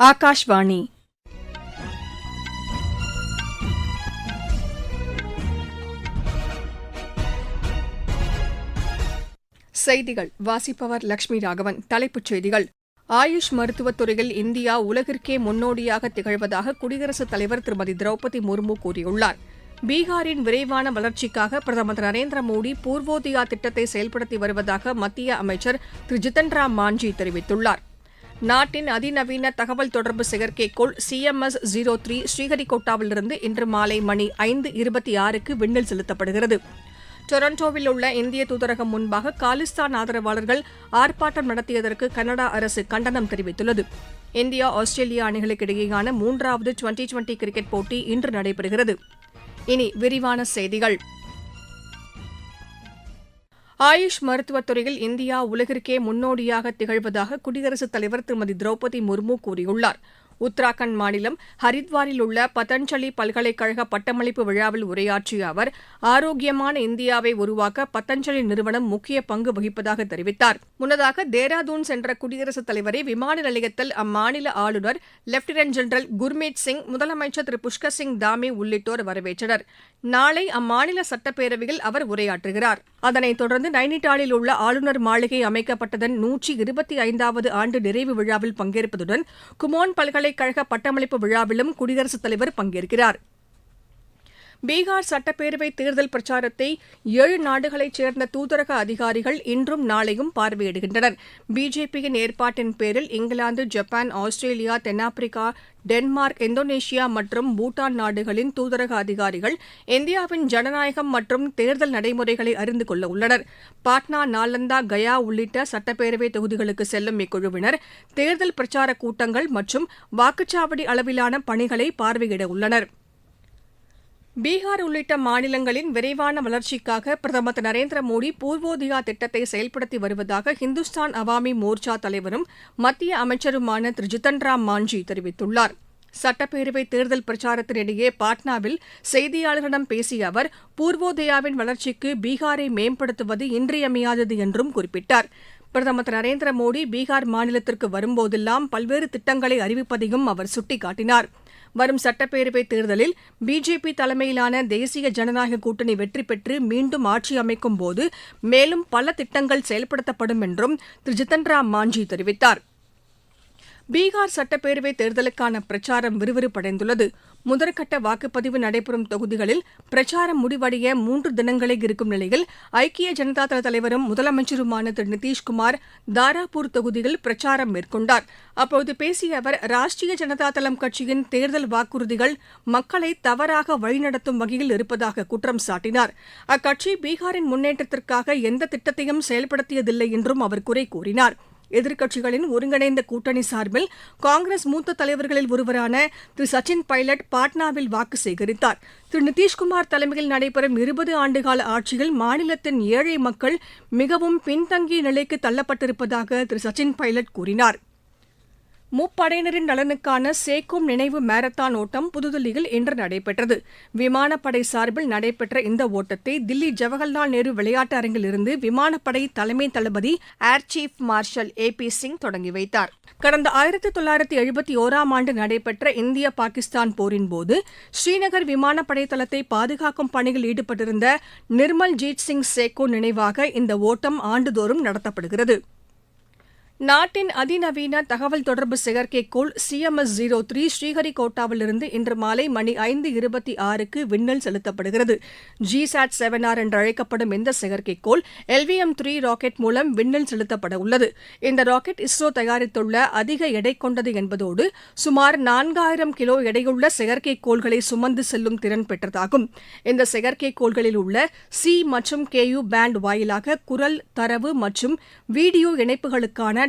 ஆகாஷ்வாணி செய்திகள். வாசிப்பவர் லட்சுமி ராகவன். தலைப்புச் செய்திகள். ஆயுஷ் மருத்துவத் துறையில் இந்தியா உலகிற்கே முன்னோடியாக திகழ்வதாக குடியரசுத் தலைவர் திருமதி திரௌபதி முர்மு கூறியுள்ளார். பீகாரின் விரைவான வளர்ச்சிக்காக பிரதமர் திரு நரேந்திர மோடி பூர்வோதயா திட்டத்தை செயல்படுத்தி வருவதாக மத்திய அமைச்சர் திரு ஜித்தன் ராம் மாஞ்சி தெரிவித்துள்ளார். நாட்டின் அதிநவீன தகவல் தொடர்பு செயற்கைக்கோள் சிஎம்எஸ் ஜீரோ த்ரீ ஸ்ரீஹரிகோட்டாவிலிருந்து இன்று மாலை மணி ஐந்து இருபத்தி ஆறுக்கு விண்ணில் செலுத்தப்படுகிறது. டொரண்டோவில் உள்ள இந்திய தூதரகம் முன்பாக காலிஸ்தான் ஆதரவாளர்கள் ஆர்ப்பாட்டம் நடத்தியதற்கு கனடா அரசு கண்டனம் தெரிவித்துள்ளது. இந்தியா ஆஸ்திரேலியா அணிகளுக்கு இடையேயான மூன்றாவது டுவெண்டி டுவெண்டி கிரிக்கெட் போட்டி இன்று நடைபெறுகிறது. இனி விரிவான செய்திகள். ஆயுஷ் மருத்துவத் துறையில் இந்தியா உலகிற்கே முன்னோடியாக திகழ்வதாக குடியரசுத் தலைவர் திருமதி திரௌபதி முர்மு கூறியுள்ளார். உத்தராகண்ட் மாநிலம் ஹரித்வாரில் உள்ள பதஞ்சலி பல்கலைக்கழக பட்டமளிப்பு விழாவில் உரையாற்றிய அவர் ஆரோக்கியமான இந்தியாவை உருவாக்க பதஞ்சலி நிறுவனம் முக்கிய பங்கு வகிப்பதாக தெரிவித்தார். முன்னதாக தேராதூன் சென்ற குடியரசுத் தலைவரை விமான நிலையத்தில் அம்மாநில ஆளுநர் லெப்டினன்ட் ஜெனரல் குர்மீத் சிங் முதலமைச்சர் திரு புஷ்கர் சிங் தாமே உள்ளிட்டோர் வரவேற்றனர். நாளை அம்மாநில சட்டப்பேரவையில் அவர் உரையாற்றுகிறார். அதனைத் தொடர்ந்து நைனிடாலில் உள்ள ஆளுநர் மாளிகை அமைக்கப்பட்டதன் நூற்றி இருபத்தி ஐந்தாவது ஆண்டு நிறைவு விழாவில் பங்கேற்பதுடன் குமோன் பல்கலை பல்கலைக்கழக பட்டமளிப்பு விழாவிலும் குடியரசுத் தலைவர் பங்கேற்கிறார். பீகார் சட்டப்பேரவை தேர்தல் பிரச்சாரத்தை ஏழு நாடுகளைச் சேர்ந்த தூதரக அதிகாரிகள் இன்றும் நாளையும் பார்வையிடுகின்றனர். பிஜேபியின் ஏற்பாட்டின் பேரில் இங்கிலாந்து ஜப்பான் ஆஸ்திரேலியா தென்னாப்பிரிக்கா டென்மார்க் இந்தோனேஷியா மற்றும் பூட்டான் நாடுகளின் தூதரக அதிகாரிகள் இந்தியாவின் ஜனநாயகம் மற்றும் தேர்தல் நடைமுறைகளை அறிந்து கொள்ள உள்ளனர். பாட்னா நாலந்தா கயா உள்ளிட்ட சட்டப்பேரவை தொகுதிகளுக்கு செல்லும் இக்குழுவினர் தேர்தல் பிரச்சார கூட்டங்கள் மற்றும் வாக்குச்சாவடி அளவிலான பணிகளை பார்வையிட உள்ளனா் பீகார் உள்ளிட்ட மாநிலங்களின் விரைவான வளர்ச்சிக்காக பிரதமர் திரு நரேந்திர மோடி பூர்வோதயா திட்டத்தை செயல்படுத்தி வருவதாக ஹிந்துஸ்தான் அவாமி மோர்ச்சா தலைவரும் மத்திய அமைச்சருமான திரு ஜித்தன் ராம் மாஞ்சி தெரிவித்துள்ளார். சட்டப்பேரவை தேர்தல் பிரச்சாரத்தினிடையே பாட்னாவில் செய்தியாளர்களிடம் பேசிய அவர் பூர்வோதயாவின் வளர்ச்சிக்கு பீகாரை மேம்படுத்துவது இன்றியமையாதது என்றும் குறிப்பிட்டார். பிரதமர் திரு நரேந்திர மோடி பீகார் மாநிலத்திற்கு வரும்போதெல்லாம் பல்வேறு திட்டங்களை அறிவிப்பதையும் அவர் சுட்டிக்காட்டினார். வரும் சட்டப்பேரவைத் தேர்தலில் பிஜேபி தலைமையிலான தேசிய ஜனநாயக கூட்டணி வெற்றி பெற்று மீண்டும் ஆட்சி அமைக்கும் போது மேலும் பல திட்டங்கள் செயல்படுத்தப்படும் என்றும் திரு ஜித்தன் ராம் மாஞ்சி தெரிவித்தார். பீகார் சட்டப்பேரவை தேர்தலுக்கான பிரச்சாரம் விறுவிறுப்படைந்துள்ளது. முதற்கட்ட வாக்குப்பதிவு நடைபெறும் தொகுதிகளில் பிரச்சாரம் முடிவடைய மூன்று தினங்களே இருக்கும் நிலையில் ஐக்கிய ஜனதா தள தலைவரும் முதலமைச்சருமான திரு நிதிஷ்குமார் தாராபூர் தொகுதியில் பிரச்சாரம் மேற்கொண்டார். அப்போது பேசிய அவர் ராஷ்டிரிய ஜனதா தளம் கட்சியின் தேர்தல் வாக்குறுதிகள் மக்களை தவறாக வழிநடத்தும் வகையில் இருப்பதாக குற்றம் சாட்டினார். அக்கட்சி பீகாரின் முன்னேற்றத்திற்காக எந்த திட்டத்தையும் செயல்படுத்தியதில்லை என்றும் அவர் குறை கூறினார். எதிர்க்கட்சிகளின் ஒருங்கிணைந்த கூட்டணி சார்பில் காங்கிரஸ் மூத்த தலைவர்களில் ஒருவரான திரு சச்சின் பைலட் பாட்னாவில் வாக்கு சேகரித்தார். திரு நிதிஷ்குமார் தலைமையில் நடைபெறும் இருபது ஆண்டுகால ஆட்சியில் மாநிலத்தின் ஏழை மக்கள் மிகவும் பின்தங்கிய நிலைக்கு தள்ளப்பட்டிருப்பதாக திரு சச்சின் பைலட் கூறினார். முப்படையினரின் நலனுக்கான சேக்கும் நினைவு மாரத்தான் ஓட்டம் புதுதில்லியில் இன்று நடைபெற்றது. விமானப்படை சார்பில் நடைபெற்ற இந்த ஓட்டத்தை தில்லி ஜவஹர்லால் நேரு விளையாட்டு அரங்கில் இருந்து விமானப்படை தலைமை தளபதி air chief marshal A P Singh தொடங்கி வைத்தார். கடந்த ஆயிரத்தி தொள்ளாயிரத்தி எழுபத்தி ஓராம் ஆண்டு நடைபெற்ற இந்திய பாகிஸ்தான் போரின்போது ஸ்ரீநகர் விமானப்படை தளத்தை பாதுகாக்கும் பணியில் ஈடுபட்டிருந்த நிர்மல் ஜீத் சிங் சேக்கோ நினைவாக இந்த ஓட்டம் ஆண்டுதோறும் நடத்தப்படுகிறது. நாட்டின் அதிநவீன தகவல் தொடர்பு செயற்கைக்கோள் சிஎம்எஸ் ஜீரோ த்ரீ ஸ்ரீஹரிகோட்டாவிலிருந்து இன்று மாலை மணி ஐந்து இருபத்தி ஆறுக்கு விண்ணில் செலுத்தப்படுகிறது. ஜிசாட் செவன் ஆர் என்று அழைக்கப்படும் இந்த செயற்கைக்கோள் எல்விஎம் த்ரீ ராக்கெட் மூலம் விண்ணில் செலுத்தப்பட உள்ளது. இந்த ராக்கெட் இஸ்ரோ தயாரித்துள்ள அதிக எடை கொண்டது என்பதோடு சுமார் நான்காயிரம் கிலோ எடையுள்ள செயற்கைக்கோள்களை சுமந்து செல்லும் திறன் பெற்றதாகும். இந்த செயற்கைக்கோள்களில் உள்ள சி மற்றும் கேயு பேண்ட் வாயிலாக குரல் தரவு மற்றும் வீடியோ இணைப்புகளுக்கான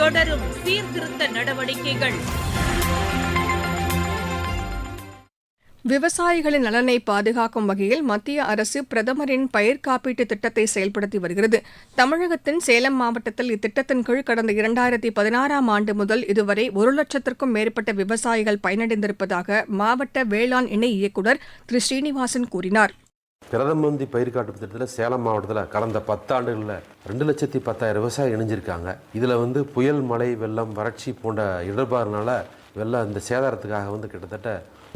தொடரும் சீர்திருத்த நடவடிக்கைகள். விவசாயிகளின் நலனை பாதுகாக்கும் வகையில் மத்திய அரசு பிரதமரின் பயிர் காப்பீட்டு திட்டத்தை செயல்படுத்தி வருகிறது. தமிழகத்தின் சேலம் மாவட்டத்தில் இத்திட்டத்தின் கீழ் கடந்த இரண்டாயிரத்தி பதினாறாம் ஆண்டு முதல் இதுவரை ஒரு லட்சத்திற்கும் மேற்பட்ட விவசாயிகள் பயனடைந்திருப்பதாக மாவட்ட வேளாண் இணை இயக்குநர் திரு ஸ்ரீனிவாசன் கூறினார். பிரதம மந்திரி பயிர் காட்டு திட்டத்தில் சேலம் மாவட்டத்தில் கடந்த பத்தாண்டுகளில் ரெண்டு லட்சத்தி பத்தாயிரம் விவசாயம் இணைஞ்சிருக்காங்க. இதில் வந்து புயல் மழை வெள்ளம் வறட்சி போன்ற இடர்பாடுனால வெள்ளம் இந்த சேதாரத்துக்காக வந்து கிட்டத்தட்ட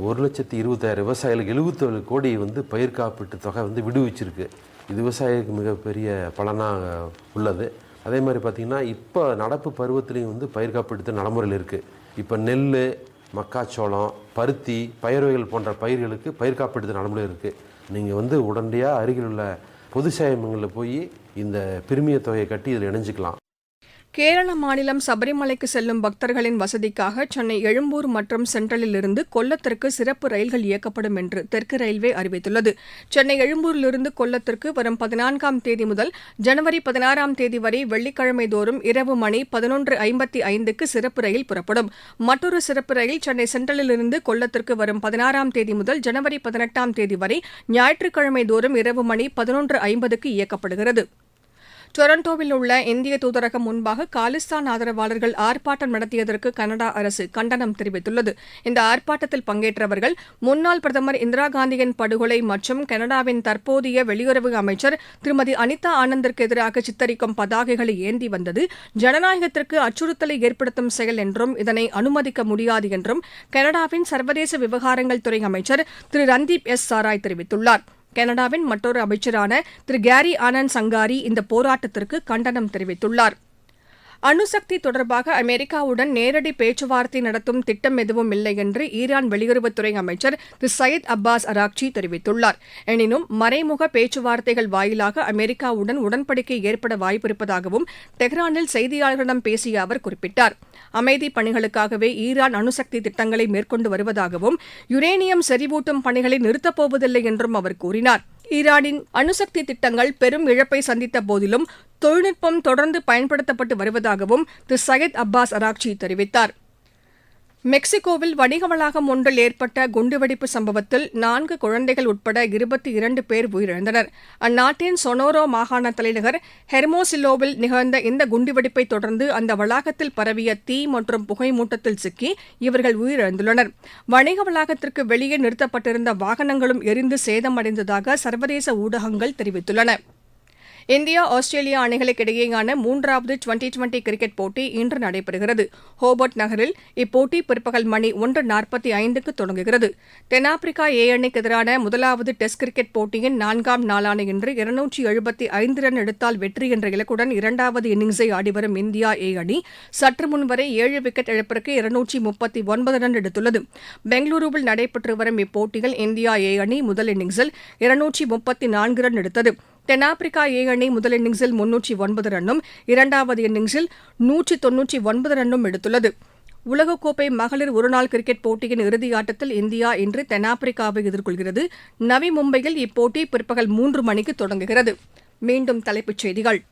ஒரு லட்சத்தி இருபத்தாயிரம் விவசாயிகளுக்கு எழுபத்தேழு கோடி வந்து பயிர் காப்பீட்டு தொகை வந்து விடுவிச்சிருக்கு. இது விவசாயிக்கு மிகப்பெரிய பலனாக உள்ளது. அதே மாதிரி பார்த்திங்கன்னா இப்போ நடப்பு பருவத்திலையும் வந்து பயிர் காப்பீட்டு நடைமுறையில் இருக்குது இப்போ நெல் மக்காச்சோளம் பருத்தி பயிர் வகைகள் போன்ற பயிர்களுக்கு பயிர் காப்பீட்டு நடைமுறை இருக்குது நீங்கள் வந்து உடனடியாக அருகில் உள்ள பொது சேமங்களில் போய் இந்த பிரிமிய தொகையை கட்டி இதில் இணைஞ்சிக்கலாம். கேரள மாநிலம் சபரிமலைக்கு செல்லும் பக்தர்களின் வசதிக்காக சென்னை எழும்பூர் மற்றும் சென்ட்ரலில் இருந்து கொல்லத்திற்கு சிறப்பு ரயில்கள் இயக்கப்படும் என்று தெற்கு ரயில்வே அறிவித்துள்ளது. சென்னை எழும்பூரிலிருந்து கொல்லத்திற்கு வரும் பதினான்காம் தேதி முதல் ஜனவரி பதினாறாம் தேதி வரை வெள்ளிக்கிழமை தோறும் இரவு மணி பதினொன்று ஐம்பத்தி ஐந்துக்கு சிறப்பு ரயில் புறப்படும். மற்றொரு சிறப்பு ரயில் சென்னை சென்ட்ரலிலிருந்து கொல்லத்திற்கு வரும் பதினாறாம் தேதி முதல் ஜனவரி பதினெட்டாம் தேதி வரை ஞாயிற்றுக்கிழமை தோறும் இரவு மணி பதினொன்று ஐம்பதுக்கு இயக்கப்படுகிறது. டொரண்டோவில் உள்ள இந்திய தூதரகம் முன்பாக காலிஸ்தான் ஆதரவாளர்கள் ஆர்ப்பாட்டம் நடத்தியதற்கு கனடா அரசு கண்டனம் தெரிவித்துள்ளது. இந்த ஆர்ப்பாட்டத்தில் பங்கேற்றவர்கள் முன்னாள் பிரதமர் இந்திரா காந்தியின் படுகொலை மற்றும் கனடாவின் தற்போதைய வெளியுறவு அமைச்சர் திருமதி அனிதா ஆனந்திற்கு எதிராக சித்தரிக்கும் பதாகைகளை ஏந்தி வந்தது. ஜனநாயகத்திற்கு அச்சுறுத்தலை ஏற்படுத்தும் செயல் என்றும் இதனை அனுமதிக்க முடியாது என்றும் கனடாவின் சர்வதேச விவகாரங்கள் துறை அமைச்சர் திரு ரந்தீப் எஸ் சாராய் தெரிவித்துள்ளார். கனடாவின் மற்றொரு அமைச்சரான திரு கேரி ஆனந்த் சங்காரி இந்த போராட்டத்திற்கு கண்டனம் தெரிவித்துள்ளார். அணுசக்தி தொடர்பாக அமெரிக்காவுடன் நேரடி பேச்சுவார்த்தை நடத்தும் திட்டம் எதுவும் இல்லை என்று ஈரான் வெளியுறவுத்துறை அமைச்சர் திரு சயத் அப்பாஸ் அராக்சி தெரிவித்துள்ளார். எனினும் மறைமுக பேச்சுவார்த்தைகள் வாயிலாக அமெரிக்காவுடன் உடன்படிக்கை ஏற்பட வாய்ப்பிருப்பதாகவும் டெஹ்ரானில் செய்தியாளர்களிடம் பேசிய அவர் குறிப்பிட்டார். அமைதி பணிகளுக்காகவே ஈரான் அணுசக்தி திட்டங்களை மேற்கொண்டு வருவதாகவும் யுரேனியம் செறிவூட்டும் பணிகளை நிறுத்தப்போவதில்லை என்றும் அவர் கூறினார். ஈரானின் அணுசக்தி திட்டங்கள் பெரும் இழப்பை சந்தித்த போதிலும் தொழில்நுட்பம் தொடர்ந்து பயன்படுத்தப்பட்டு வருவதாகவும் திரு சையத் அப்பாஸ் அராக்சி தெரிவித்தார். மெக்சிகோவில் வணிக வளாகம் ஒன்றில் ஏற்பட்ட குண்டுவெடிப்பு சம்பவத்தில் நான்கு குழந்தைகள் உட்பட இருபத்தி இரண்டு பேர் உயிரிழந்தனர். அந்நாட்டின் சொனோரோ மாகாண தலைநகர் ஹெர்மோசிலோவில் நிகழ்ந்த இந்த குண்டுவெடிப்பை தொடர்ந்து அந்த வளாகத்தில் பரவிய தீ மற்றும் புகை மூட்டத்தில் சிக்கி இவர்கள் உயிரிழந்துள்ளனர். வணிக வளாகத்திற்கு வெளியே நிறுத்தப்பட்டிருந்த வாகனங்களும் எரிந்து சேதமடைந்ததாக சர்வதேச ஊடகங்கள் தெரிவித்துள்ளன. இந்தியா ஆஸ்திரேலியா அணிகளுக்கு இடையேயான மூன்றாவது டுவெண்டி டுவெண்டி கிரிக்கெட் போட்டி இன்று நடைபெறுகிறது. ஹோபர்ட் நகரில் இப்போட்டி பிற்பகல் மணி ஒன்று நாற்பத்தி ஐந்துக்கு தொடங்குகிறது. தென்னாப்பிரிக்கா ஏ அணிக்கு எதிரான முதலாவது டெஸ்ட் கிரிக்கெட் போட்டியின் நான்காம் நாளான இன்று இருநூற்றி எழுபத்தி ஐந்து ரன் எடுத்தால் வெற்றி என்ற இலக்குடன் இரண்டாவது இன்னிங்ஸை ஆடிவரும் இந்தியா ஏ அணி சற்று முன்வரை ஏழு விக்கெட் இழப்பிற்கு இருநூற்றி முப்பத்தி ஒன்பது ரன் எடுத்துள்ளது. பெங்களூருவில் நடைபெற்று வரும் இப்போட்டியில் இந்தியா ஏ அணி முதல் இன்னிங்ஸில் இருநூற்றி முப்பத்தி நான்கு ரன் எடுத்தது. தென்னாப்பிரிக்கா ஏ அணி முதல் இன்னிங்ஸில் முன்னூற்றி ஒன்பது ரன்னும் இரண்டாவது இன்னிங்ஸில் நூற்றி தொன்னூற்றி ஒன்பது ரன்னும் எடுத்துள்ளது. உலகக்கோப்பை மகளிர் ஒருநாள் கிரிக்கெட் போட்டியின் இறுதி ஆட்டத்தில் இந்தியா இன்று தென்னாப்பிரிக்காவை எதிர்கொள்கிறது. நவி மும்பையில் இப்போட்டி பிற்பகல் மூன்று மணிக்கு தொடங்குகிறது. மீண்டும் தலைப்புச் செய்திகள்.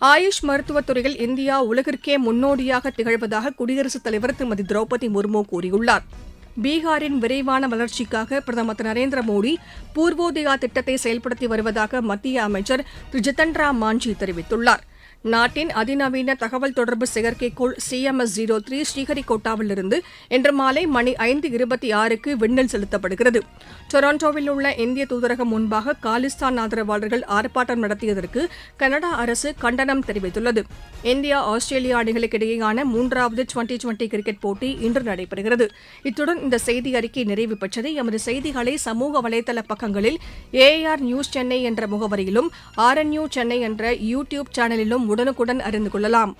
ஆயுஷ் மருத்துவத் துறையில் இந்தியா உலகிற்கே முன்னோடியாக திகழ்வதாக குடியரசுத் தலைவர் திருமதி திரௌபதி முர்மு கூறியுள்ளார். பீகாரின் விரைவான வளர்ச்சிக்காக பிரதமர் திரு நரேந்திர மோடி பூர்வோதயா திட்டத்தை செயல்படுத்தி வருவதாக மத்திய அமைச்சர் திரு ஜிதன் ராம் மாஞ்சி தெரிவித்துள்ளார். நாட்டின் அதிநவீன தகவல் தொடர்பு செயற்கைக்கோள் சிஎம்எஸ் ஜீரோ த்ரீ ஸ்ரீஹரிகோட்டாவிலிருந்து இன்று மாலை மணி ஐந்து இருபத்தி ஆறுக்கு விண்ணில் செலுத்தப்படுகிறது. டொரண்டோவில் உள்ள இந்திய தூதரகம் முன்பாக காலிஸ்தான் ஆதரவாளர்கள் ஆர்ப்பாட்டம் நடத்தியதற்கு கனடா அரசு கண்டனம் தெரிவித்துள்ளது. இந்தியா ஆஸ்திரேலியா அணிகளுக்கு இடையேயான மூன்றாவது டுவெண்டி டுவெண்டி கிரிக்கெட் போட்டி இன்று நடைபெறுகிறது. இத்துடன் இந்த செய்தி அறிக்கை நிறைவு பெற்றது. எமது செய்திகளை சமூக வலைதள பக்கங்களில் ஏஆர் நியூஸ் சென்னை என்ற முகவரியிலும் ஆர்என்யூ சென்னை என்ற யூ டியூப் சேனலிலும் உடனுக்குடன் அறிந்து கொள்ளலாம்.